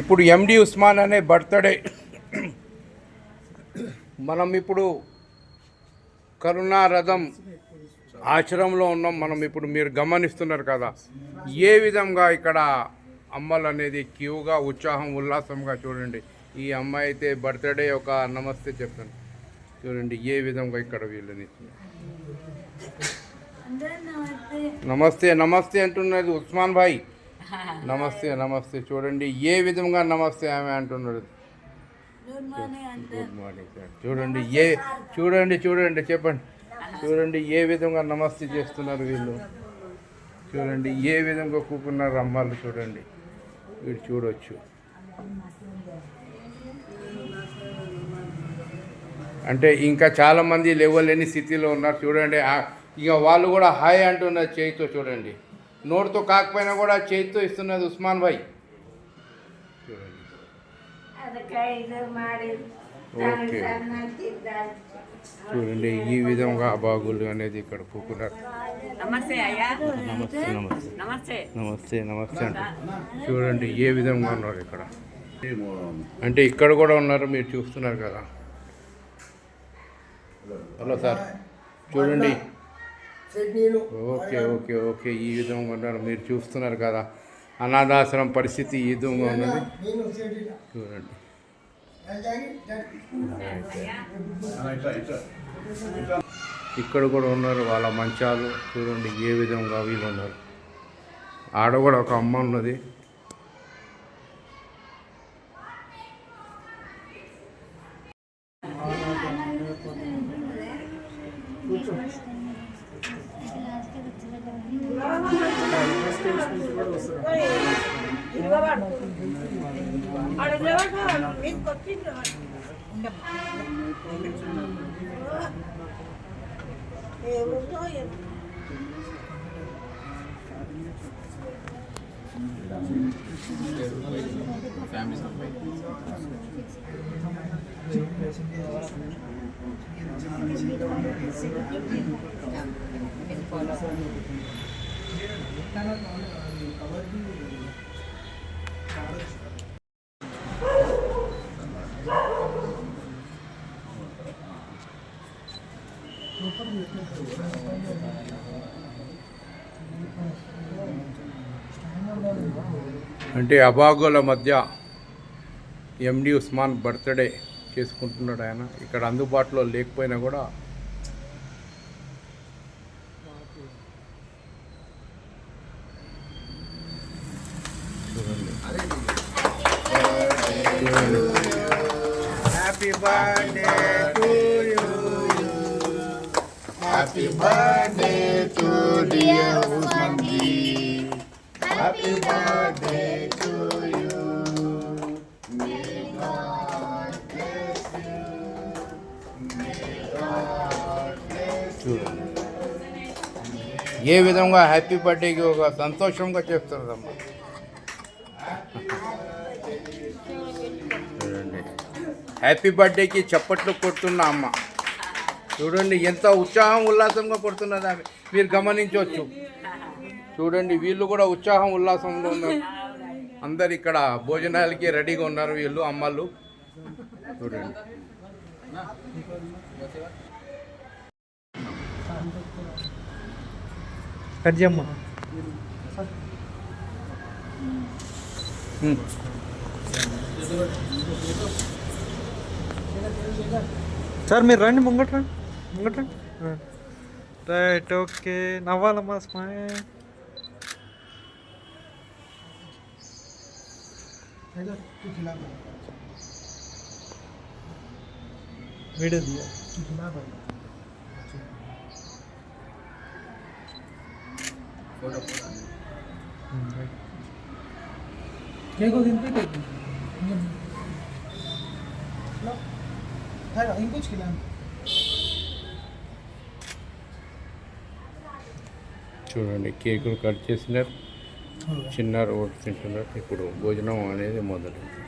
ఇప్పుడు ఎండి ఉస్మాన్ అనే బర్త్డే మనం ఇప్పుడు కరుణా రథం ఆశ్రమంలో ఉన్నాం. మనం ఇప్పుడు మీరు గమనిస్తున్నారు కదా ఏ విధంగా ఇక్కడ అమ్మలు అనేది క్యూగా ఉత్సాహం ఉల్లాసంగా చూడండి. ఈ అమ్మాయి అయితే బర్త్డే ఒక నమస్తే చెప్తాను. చూడండి ఏ విధంగా ఇక్కడ వీళ్ళని. నమస్తే నమస్తే అంటున్నది ఉస్మాన్ భాయ్. నమస్తే నమస్తే. చూడండి ఏ విధంగా నమస్తే ఆమె అంటున్నది గుడ్ మార్నింగ్ చూడండి ఏ చూడండి చూడండి చెప్పండి. చూడండి ఏ విధంగా నమస్తే చేస్తున్నారు వీళ్ళు. చూడండి ఏ విధంగా కూకున్నారు అమ్మాళ్ళు చూడండి. వీడు చూడొచ్చు. అంటే ఇంకా చాలా మంది లేవలేని స్థితిలో ఉన్నారు. చూడండి ఇక వాళ్ళు కూడా హాయ్ అంటున్నారు చేయితో చూడండి. నోటితో కాకపోయినా కూడా చేతితో ఇస్తున్నది ఉస్మాన్ భాయ్. ఓకే. చూడండి ఈ విధంగా బాగులు అనేది ఇక్కడ కూకున్నారు. నమస్తే నమస్తే నమస్తే. నమస్తే. అంటే చూడండి ఏ విధంగా ఉన్నారు ఇక్కడ? అంటే ఇక్కడ కూడా ఉన్నారు మీరు చూస్తున్నారు కదా. హలో సార్ చూడండి. ఓకే ఓకే ఓకే ఈ విధంగా ఉన్నారు. మీరు చూస్తున్నారు కదా. అనాథాశ్రమం పరిస్థితి ఈ విధంగా ఉన్నది. చూడండి. ఇక్కడ కూడా ఉన్నారు వాళ్ళ మంచాలు. చూడండి ఏ విధంగా వీళ్ళు ఉన్నారు. ఆడ కూడా ఒక అమ్మ ఉన్నది. No, no, no, no, no, no, no, no, no, అంటే అబాగోల మధ్య ఎండి ఉస్మాన్ బర్త్డే చేసుకుంటున్నాడు ఆయన. ఇక్కడ అందుబాటులో లేకపోయినా కూడా happy birthday to you happy birthday to dear Usman ji happy birthday to ఏ విధంగా హ్యాపీ బర్త్డేకి ఒక సంతోషంగా చేస్తున్నదమ్మా చూడండి హ్యాపీ బర్త్డేకి చప్పట్లు కొడుతున్న అమ్మ. చూడండి ఎంత ఉత్సాహం ఉల్లాసంగా కొడుతున్నది ఆమె. మీరు గమనించవచ్చు. చూడండి వీళ్ళు కూడా ఉత్సాహం ఉల్లాసంలో ఉన్నారు. అందరు ఇక్కడ భోజనాలకి రెడీగా ఉన్నారు వీళ్ళు అమ్మలు. చూడండి. కట్ చేయమ్మా హ్మ్. సార్ మీరు రండి ముంగట రండి ముంగట రండి ఆ. రైట్ ఓకే నవ్వాలమ్మా స్మైల్ వీడియో తీయ చూడండి కేకులు కట్ చేసినారు. చిన్నారు ఓటు తింటున్నారు ఇప్పుడు భోజనం అనేది మొదలైంది.